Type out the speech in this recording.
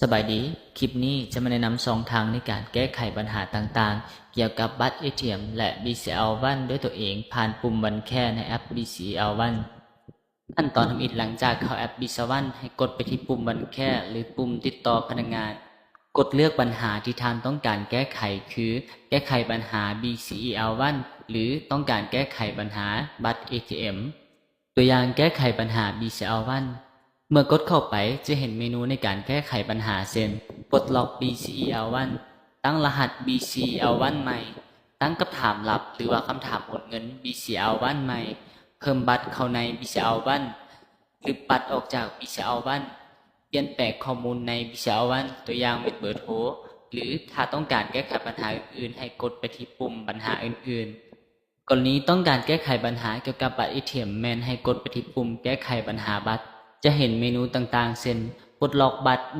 สบายดี คลิปนี้จะมาแนะนำสองทางในการแก้ไขปัญหาต่างๆ เกี่ยวกับบัตร ATM และ BCL One ด้วยตัวเองผ่านปุ่มวันแค่ในแอป BCL One ขั้นตอนทำอิฐหลังจากเข้าแอป BCL One ให้กดไปที่ปุ่มวันแค่ หรือปุ่มติดต่อพนักงาน กดเลือกปัญหาที่ท่านต้องการแก้ไขคือ แก้ไขปัญหา BCL One หรือต้องการแก้ไขปัญหาบัตร ATM ตัวอย่างแก้ไขปัญหา BCL One เมื่อกดเข้าไปจะเห็นเมนูในการแก้ไขปัญหาเช่นปลดล็อก BCL1 ตั้งรหัส BCL1 ใหม่ ตั้งคำถามลับหรือว่าคำถามโอนเงิน BCL1 ใหม่ เพิ่มบัตรเข้าใน BCL1 หรือปัดออกจาก BCL1 เปลี่ยนแปลงข้อมูลใน BCL1 ตัวอย่างเป็นเบอร์โทรหรือถ้าต้องการแก้ไขปัญหาอื่นๆ ให้กดไปที่ปุ่มปัญหาอื่นๆ กรณีต้องการแก้ไขปัญหาเกี่ยวกับบัตร ATM แมนให้กดไปที่ปุ่มแก้ไขปัญหาบัตร จะเห็นเมนูต่างๆ เช่นปลดล็อกบัตร